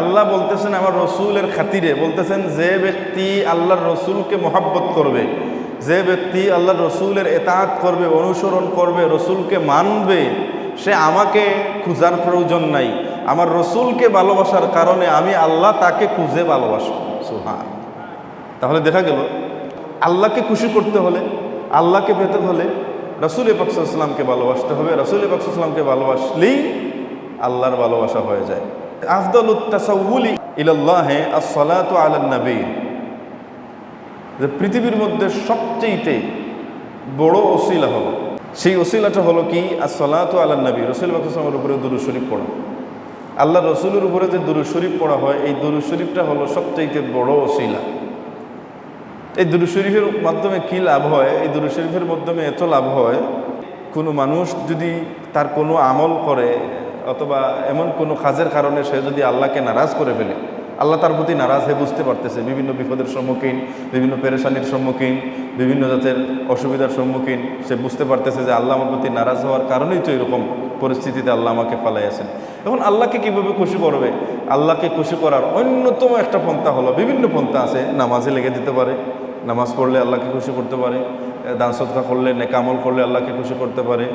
আল্লাহ বলতেছেন আমার রসুলের খাতিরে, বলতেছেন যে ব্যক্তি আল্লাহর রসুলকে মহাব্বত করবে, যে ব্যক্তি আল্লাহর রসুলের এতাহাত করবে, অনুসরণ করবে, রসুলকে মানবে, সে আমাকে খুঁজার প্রয়োজন নাই। আমার রসুলকে ভালোবাসার কারণে আমি আল্লাহ তাকে খুঁজে ভালোবাসব। সুহান তাহলে দেখা গেল, আল্লাহকে খুশি করতে হলে, আল্লাহকে পেতে হলে রসুল পাকসাল্লামকে ভালোবাসতে হবে। রসুল পাকসাল্লামকে ভালোবাসলেই আল্লাহর ভালোবাসা হয়ে যায়। যে পৃথিবীর মধ্যে সবচেয়েতে বড় ওসিলা হলো। সেই ওসিলাটা হলো কি? আসসালাতু আলান নবী। রসুল পাকসাল্লামের উপরে দুরুদ শরীফ পড়া। আল্লাহ রসুলের উপরে যে দুরুদ শরীফ পড়া হয়, এই দুরুদ শরীফটা হলো সবচেয়েতে বড় ওসিলা। এই দুরু শরীফের মাধ্যমে কি লাভ হয়? এই দুরু শরীফের মাধ্যমে এত লাভ হয়, কোনো মানুষ যদি তার কোনো আমল করে অথবা এমন কোনো কাজের কারণে সে যদি আল্লাহকে নারাজ করে ফেলে, আল্লাহ তার প্রতি নারাজ হয়ে বুঝতে পারতেছে। বিভিন্ন বিপদের সম্মুখীন, বিভিন্ন পেরেশানির সম্মুখীন, বিভিন্ন জাতের অসুবিধার সম্মুখীন সে বুঝতে পারতেছে যে আল্লাহ আমার প্রতি নারাজ হওয়ার কারণেই তো এরকম পরিস্থিতিতে আল্লাহ আমাকে ফালাইয়াছেন এখন আল্লাহকে কীভাবে খুশি করবে? আল্লাহকে খুশি করার অন্যতম একটা পন্থা হলো, বিভিন্ন পন্থা আছে, নামাজে লেগে দিতে পারে নামাজ পড়লে আল্লাহকে খুশি করতে পারে দান সৎকা করলে নেকামল করলে আল্লাহকে খুশি করতে পারে।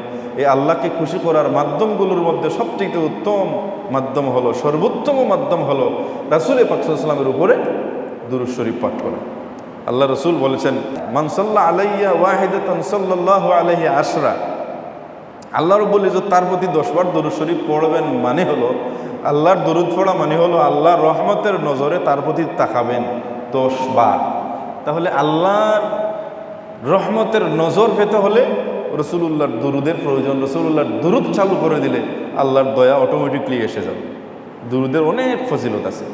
এই আল্লাহকে খুশি করার মাধ্যমগুলোর মধ্যে সবচেয়ে উত্তম মাধ্যম হলো, সর্বোত্তম মাধ্যম হলো রাসুল পাকসাল্লামের উপরে দুরুদ শরীফ পাঠ করা। আল্লাহ রসুল বলেছেন মানসাল্লাহ আলাইয়া ওয়াহিদান সাল্লাহ আলাইহি আশরা। আল্লাহ রব্বুল ইজত তার প্রতি দশবার দরুদ শরীফ পড়বেন মানে হলো, আল্লাহর দরুদ পড়া মানে হলো আল্লাহর রহমতের নজরে তার প্রতি তাকাবেন দশ বার। তাহলে আল্লাহর রহমতের নজর পেতে হলে রসুলুল্লাহর দুরুদের প্রয়োজন। রসুলুল্লাহর দুরুদ চালু করে দিলে আল্লাহর দয়া অটোমেটিকলি এসে যাবে। দুরুদের অনেক ফজিলত আছে।